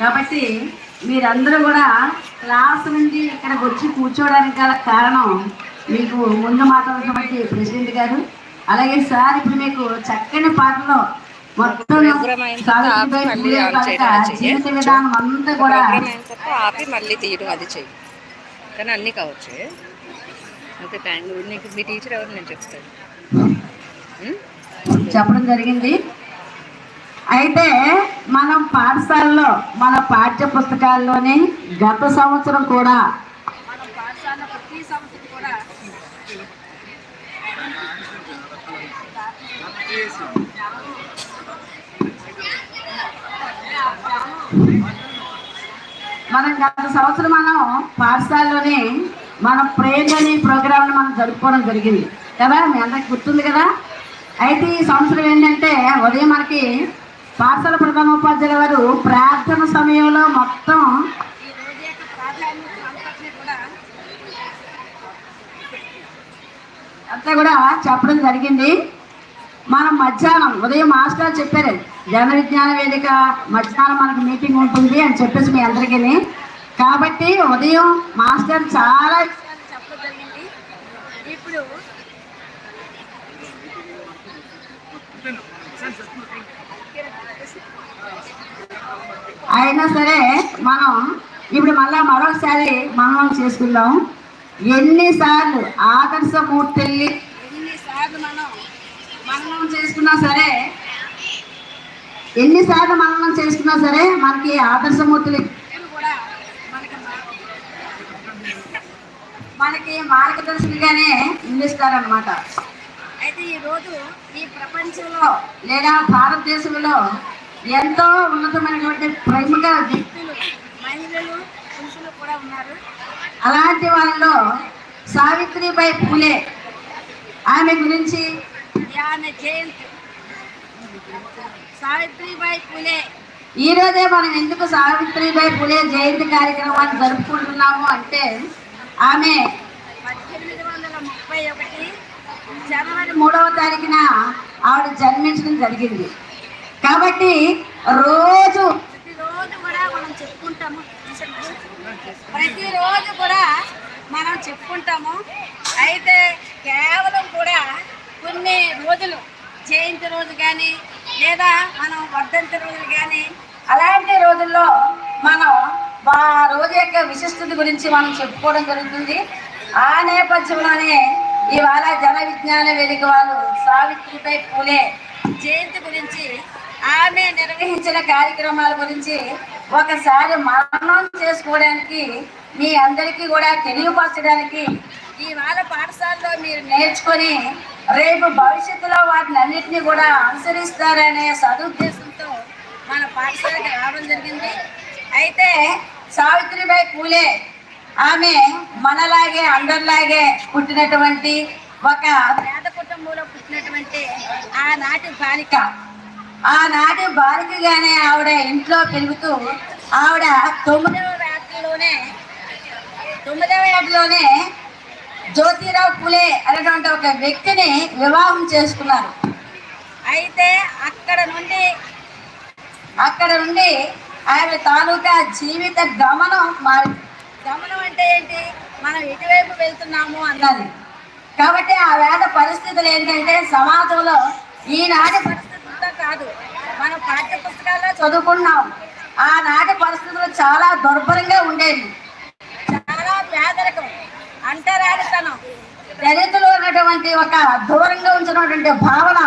కాబట్టి మీరందరూ కూడా క్లాస్ నుండి ఇక్కడికి వచ్చి కూర్చోవడానికి గల కారణం మీకు ముందు మాట్లాడుతున్నటువంటి ప్రెసిడెంట్ గారు. అలాగే సార్ ఇప్పుడు మీకు చక్కని పాటలో మొత్తం. జీవిత విధానం అంతా కూడా ఆపి మళ్ళీ తీయడం అది చెయ్యి. కానీ అన్నీ కావచ్చు. ఓకే థ్యాంక్ యూ నీకు మీ టీచర్ ఎవరు? నేను చెప్తాను? చెప్పడం జరిగింది. అయితే మనం పాఠశాలలో మన పాఠ్య పుస్తకాల్లోనే గత సంవత్సరం కూడా మనం గత సంవత్సరం మనం పాఠశాలలోనే మన ప్రేమని అనే ప్రోగ్రామ్ని మనం జరుపుకోవడం జరిగింది. కదా? మీ అందరికి గుర్తుంది కదా? అయితే ఈ సంవత్సరం ఏంటంటే ఉదయం మనకి పాఠశాల ప్రధానోపాధ్యాయుల వారు ప్రార్థన సమయంలో మొత్తం అంతా కూడా చెప్పడం జరిగింది. మనం మధ్యాహ్నం ఉదయం మాస్టర్ చెప్పారు జన విజ్ఞాన వేదిక మధ్యాహ్నం మనకు మీటింగ్ ఉంటుంది అని చెప్పేసి మీ అందరికీ. కాబట్టి ఉదయం మాస్టర్ చాలా విషయాలు చెప్పడం. జరిగింది ఇప్పుడు అయినా సరే మనం ఇప్పుడు మళ్ళా మరొకసారి మనం చేసుకుందాం. ఎన్నిసార్లు ఆదర్శమూర్తిల్ని ఎన్నిసార్లు మనం మననం చేసుకున్నా సరే ఎన్నిసార్లు మననం చేసుకున్నా సరే మనకి ఆదర్శమూర్తులు. కూడా మనకి మార్గదర్శకులుగానే నిలుస్తారనమాట అయితే ఈ రోజు ఈ ప్రపంచంలో లేదా భారతదేశంలో ఎంతో ఉన్నతమైనటువంటి ప్రముఖ వ్యక్తులు మహిళలు పురుషులు కూడా ఉన్నారు. అలాంటి వాళ్ళలో సావిత్రిబాయి పూలే ఆమె గురించి ఆమె జయంతి. సావిత్రిబాయి పూలే. ఈ రోజే మనం ఎందుకు సావిత్రిబాయి పూలే జయంతి కార్యక్రమాన్ని జరుపుకుంటున్నాము అంటే ఆమె పద్దెనిమిది వందల ముప్పై ఒకటి జనవరి మూడవ తారీఖున ఆవిడ జన్మించడం జరిగింది. కాబట్టి రోజు ప్రతిరోజు కూడా మనం చెప్పుకుంటాము. ప్రతిరోజు కూడా మనం చెప్పుకుంటాము. అయితే కేవలం కూడా కొన్ని రోజులు జయంతి రోజు కానీ లేదా మనం వర్ధంతి రోజులు కానీ అలాంటి రోజుల్లో మనం ఆ రోజు యొక్క విశిష్టత గురించి మనం చెప్పుకోవడం జరుగుతుంది. ఆ నేపథ్యంలోనే ఇవాళ జన విజ్ఞాన వేదిక వాళ్ళు సావిత్రిపై పూలే జయంతి గురించి ఆమె నిర్వహించిన కార్యక్రమాల గురించి ఒకసారి మరణం చేసుకోవడానికి మీ అందరికీ కూడా తెలియపరచడానికి ఇవాళ పాఠశాలలో మీరు నేర్చుకొని రేపు భవిష్యత్తులో వాటిని అన్నింటినీ కూడా అనుసరిస్తారనే సదుద్దేశంతో మన పాఠశాలకు రావడం జరిగింది. అయితే సావిత్రిబాయి పూలే ఆమె మనలాగే అందరిలాగే పుట్టినటువంటి ఒక పేద కుటుంబంలో పుట్టినటువంటి ఆనాటి బాలిక. ఆనాటి బాలికగానే ఆవిడ ఇంట్లో పెరుగుతూ ఆవిడ తొమ్మిదవ ఏటలోనే తొమ్మిదవ ఏటలోనే జ్యోతిరావు పులే అనేటువంటి ఒక వ్యక్తిని వివాహం చేసుకున్నారు. అయితే అక్కడ నుండి అక్కడ నుండి ఆమె తాలూకా జీవిత గమనం మారి గమనం అంటే ఏంటి? మనం ఎటువైపు వెళ్తున్నాము అన్నది. కాబట్టి ఆ వేద పరిస్థితులు ఏంటంటే సమాజంలో ఈనాటి పరిస్థితులతో కాదు. మనం పాఠ్య పుస్తకాల్లో చదువుకున్నాం. ఆనాటి పరిస్థితులు చాలా దుర్భరంగా ఉండేవి. చాలా పేదరికం అంటరానితనం దళితులు ఉన్నటువంటి ఒక దూరంగా ఉంచినటువంటి భావన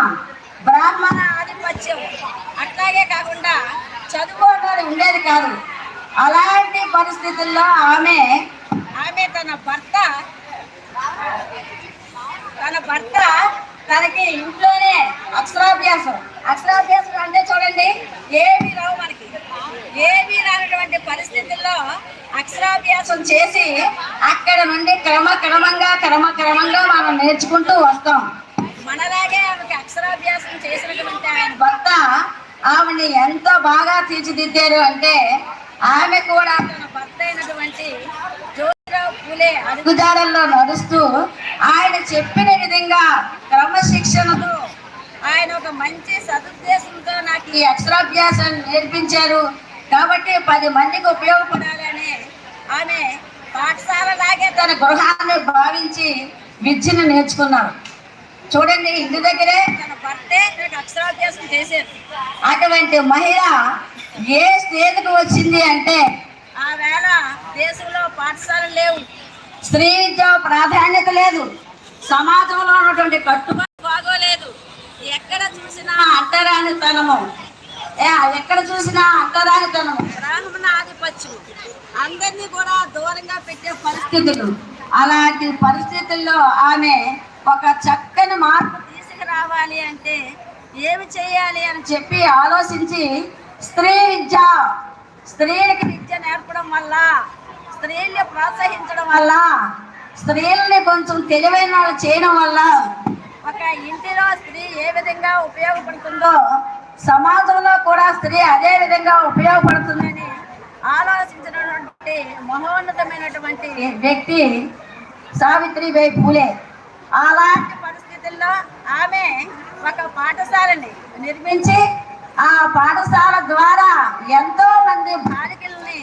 బ్రాహ్మణ ఆధిపత్యం అట్లాగే కాకుండా చదువు అన్నది ఉండేది కాదు. అలాంటి పరిస్థితుల్లో ఆమె ఆమె తన భర్త తన భర్త తనకి ఇంట్లోనే అక్షరాభ్యాసం. అక్షరాభ్యాసం అంటే చూడండి ఏమీ రావు మనకి. ఏమీ రానటువంటి పరిస్థితుల్లో అక్షరాభ్యాసం చేసి అక్కడ నుండి క్రమక్రమంగా క్రమక్రమంగా మనం నేర్చుకుంటూ వస్తాం. మనలాగే ఆమెకి అక్షరాభ్యాసం చేసినటువంటి ఆయన భర్త ఆమెని ఎంతో బాగా తీర్చిదిద్దారు అంటే ఆమె కూడా తన భర్త అయినటువంటి అడుగుజాడల్లో నడుస్తూ ఆయన చెప్పిన విధంగా క్రమశిక్షణతో ఆయన ఒక మంచి సదుద్దేశంతో నాకు ఈ అక్షరాభ్యాసం నేర్పించారు. కాబట్టి పది మందికి ఉపయోగపడాలని ఆమె పాఠశాలలాగే తన గృహాన్ని భావించి విద్యను నేర్చుకున్నారు చూడండి ఇంటి దగ్గరే తన భర్తే అక్షరాభ్యాసం చేశారు. అటువంటి మహిళ ఏ స్టేజ్కి వచ్చింది అంటే ఆ వేళ దేశంలో పాఠశాలలు లేవు. స్త్రీ విద్య ప్రాధాన్యత లేదు. సమాజంలో ఉన్నటువంటి కట్టుబాటు బాగోలేదు. ఎక్కడ చూసినా అంటరానితనము. ఎక్కడ చూసినా అంటరానితనము. బ్రాహ్మణ ఆధిపత్యం. అందరినీ కూడా దూరంగా పెట్టే పరిస్థితులు. అలాంటి పరిస్థితుల్లో ఆమె ఒక చక్కని మార్పు తీసుకురావాలి అంటే ఏమి చేయాలి అని చెప్పి ఆలోచించి స్త్రీ విద్య స్త్రీలకి విద్య నేర్పడం వల్ల స్త్రీల్ని ప్రోత్సహించడం వల్ల స్త్రీలని కొంచెం తెలివైన వాళ్ళు చేయడం వల్ల ఒక ఇంటిలో స్త్రీ ఏ విధంగా ఉపయోగపడుతుందో సమాజంలో కూడా స్త్రీ అదే విధంగా ఉపయోగపడుతుందని ఆలోచించినటువంటి మహోన్నతమైనటువంటి వ్యక్తి సావిత్రిబాయి పూలే. అలాంటి పరిస్థితుల్లో ఆమె ఒక పాఠశాలని నిర్మించి ఆ పాఠశాల ద్వారా ఎంతో మంది బాలికల్ని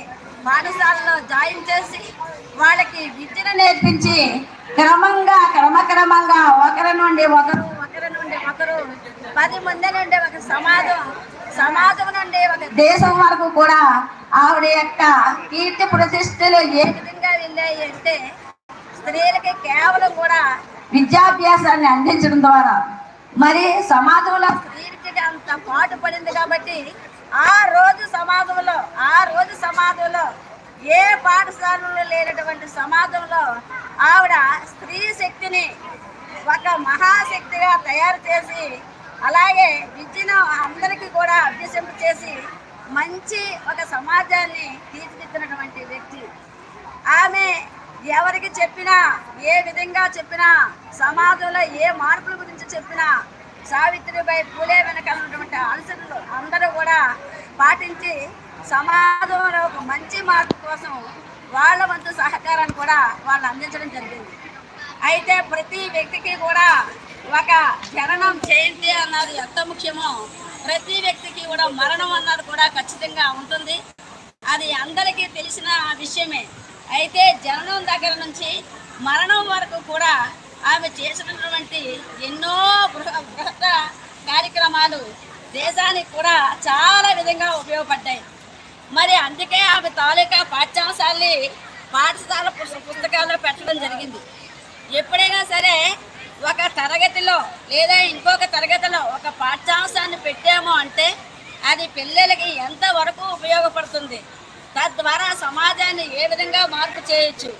పాఠశాలలో జాయిన్ చేసి వాళ్ళకి విద్యను నేర్పించి క్రమంగా క్రమక్రమంగా ఒకరి నుండి ఒకరు ఒకరి నుండి ఒకరు పది మంది నుండి ఒక సమాజం సమాజం నుండి ఒక దేశం వరకు కూడా ఆవిడ యొక్క కీర్తి ప్రతిష్టలు ఏ విధంగా వెళ్ళాయి అంటే స్త్రీలకి కేవలం కూడా విద్యాభ్యాసాన్ని అందించడం ద్వారా మరి సమాజంలో స్త్రీలకి అంత పాటు పడింది కాబట్టి ఆ రోజు సమాజంలో ఆ రోజు సమాజంలో ఏ పాఠశాలలో లేనటువంటి సమాజంలో ఆవిడ స్త్రీ శక్తిని ఒక మహాశక్తిగా తయారు చేసి అలాగే విద్యను అందరికీ కూడా అభ్యసింప చేసి మంచి ఒక సమాజాన్ని తీర్చిదిద్దినటువంటి వ్యక్తి. ఆమె ఎవరికి చెప్పినా ఏ విధంగా చెప్పినా సమాజంలో ఏ మార్పుల గురించి చెప్పినా సావిత్రిబాయి పూలే వెనకాలన్నటువంటి ఉన్నటువంటి ఆలోచనలు అందరూ కూడా పాటించి సమాజంలో ఒక మంచి మార్పు కోసం వాళ్ళ వంతు సహకారాన్ని కూడా వాళ్ళు అందించడం జరిగింది. అయితే ప్రతి వ్యక్తికి కూడా ఒక జననం చేయండి అన్నది ఎంత ముఖ్యమో ప్రతి వ్యక్తికి కూడా మరణం అన్నది కూడా ఖచ్చితంగా ఉంటుంది. అది అందరికీ తెలిసిన విషయమే. అయితే జననం దగ్గర నుంచి మరణం వరకు కూడా ఆమె చేసినటువంటి ఎన్నో బృహ బృహత కార్యక్రమాలు దేశానికి కూడా చాలా విధంగా ఉపయోగపడ్డాయి. మరి అందుకే ఆమె తాలూకా పాఠ్యాంశాల్ని పాఠశాల పుస్తకాల్లో పెట్టడం జరిగింది. ఎప్పుడైనా సరే ఒక తరగతిలో లేదా ఇంకొక తరగతిలో ఒక పాఠ్యాంశాన్ని పెట్టాము అంటే అది పిల్లలకి ఎంతవరకు ఉపయోగపడుతుంది? తద్వారా సమాజాన్ని ఏ విధంగా మార్పు చేయొచ్చు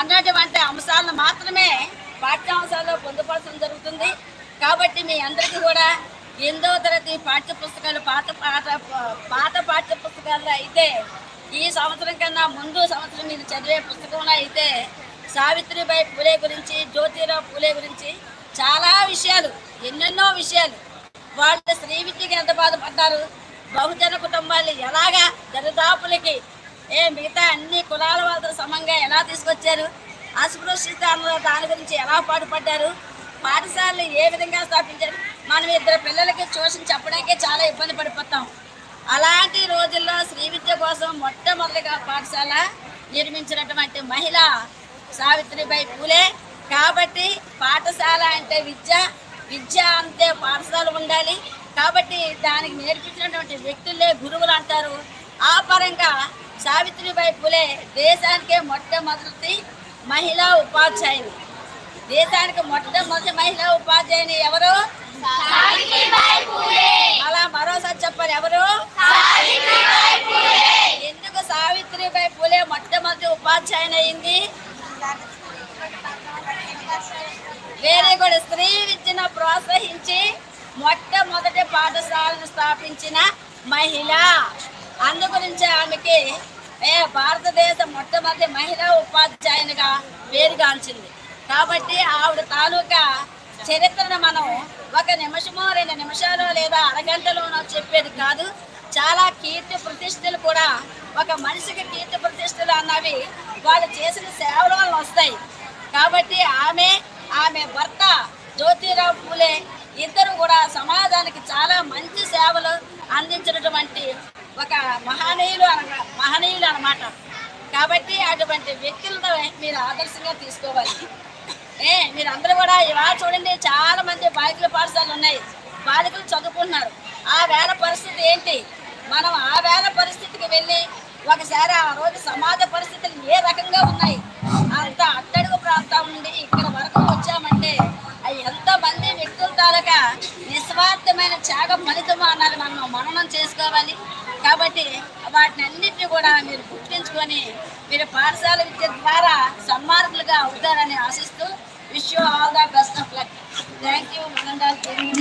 అన్నటువంటి అంశాలను మాత్రమే పాఠ్యాంశాల్లో పొందుపరచడం జరుగుతుంది. కాబట్టి మీ అందరికీ కూడా ఎనిమిదవ తరగతి పాఠ్య పుస్తకాలు పాత పాఠ పాత పాఠ్య పుస్తకాల్లో అయితే ఈ సంవత్సరం కన్నా ముందు సంవత్సరం మీరు చదివే పుస్తకంలో అయితే సావిత్రిబాయి పూలే గురించి జ్యోతిరావు పూలే గురించి చాలా విషయాలు ఎన్నెన్నో విషయాలు వాళ్ళు స్త్రీ విద్యకి ఎంత బాధపడ్డారు బహుజన కుటుంబాలు ఎలాగా దరిదాపులకి ఏ మిగతా అన్ని కులాల వాళ్ళతో సమంగా ఎలా తీసుకొచ్చారు అస్పృశ్యత అన్న దాని గురించి ఎలా పాటుపడ్డారు పాఠశాలలు ఏ విధంగా స్థాపించారు మనం ఇద్దరు పిల్లలకి ట్యూషన్ చెప్పడానికే చాలా ఇబ్బంది పడిపోతాం. అలాంటి రోజుల్లో శ్రీ విద్య కోసం మొట్టమొదటిగా పాఠశాల నిర్మించినటువంటి మహిళ సావిత్రిబాయి పూలే. కాబట్టి పాఠశాల అంటే విద్య విద్య అంటే పాఠశాల ఉండాలి కాబట్టి దానికి నేర్పించినటువంటి వ్యక్తులే గురువులు అంటారు. ఆ పరంగా సావిత్రిబాయి పూలే దేశానికే మొట్టమొదటి మహిళా ఉపాధ్యాయుని దేశానికి మొట్టమొదటి మహిళా ఉపాధ్యాయుని ఎవరు? అలా మరోసారి చెప్పాలి ఎవరు? ఎందుకు సావిత్రిబాయి పూలే మొట్టమొదటి ఉపాధ్యాయుని అయింది? వేరే కూడా స్త్రీ విద్యను ప్రోత్సహించి మొట్టమొదటి పాఠశాలను స్థాపించిన మహిళ. అందు గురించి ఆమెకి భారతదేశ మొట్టమొదటి మహిళా ఉపాధ్యాయునిగా పేరుగాంచింది. కాబట్టి ఆవిడ తాలూకా చరిత్రను మనం ఒక నిమిషమో రెండు నిమిషాలు లేదా అరగంటలోనో చెప్పేది కాదు. చాలా కీర్తి ప్రతిష్టలు కూడా ఒక మనిషికి కీర్తి ప్రతిష్టలు అన్నవి వాళ్ళు చేసిన సేవల వస్తాయి. కాబట్టి ఆమె ఆమె భర్త జ్యోతిరావు పూలే ఇద్దరు కూడా సమాజానికి చాలా మంచి సేవలు అందించినటువంటి ఒక మహనీయులు అనగా మహనీయులు అనమాట కాబట్టి అటువంటి వ్యక్తులతో మీరు ఆదర్శంగా తీసుకోవాలి. ఏ మీరందరూ కూడా ఇవాళ చూడండి చాలా మంది బాలికల పాఠశాలలు ఉన్నాయి. బాలికలు చదువుకుంటున్నారు. ఆ వేళ పరిస్థితి ఏంటి? మనం ఆ వేళ పరిస్థితికి వెళ్ళి ఒకసారి ఆ రోజు సమాజ పరిస్థితులు ఏ రకంగా ఉన్నాయి? అంత అట్టడుగు కావాలి కాబట్టి వాటిని అన్నింటినీ కూడా మీరు గుర్తించుకొని మీరు పాఠశాల విద్య ద్వారా సన్మార్గులుగా అవుతారని ఆశిస్తూ wish you all the best of luck thank you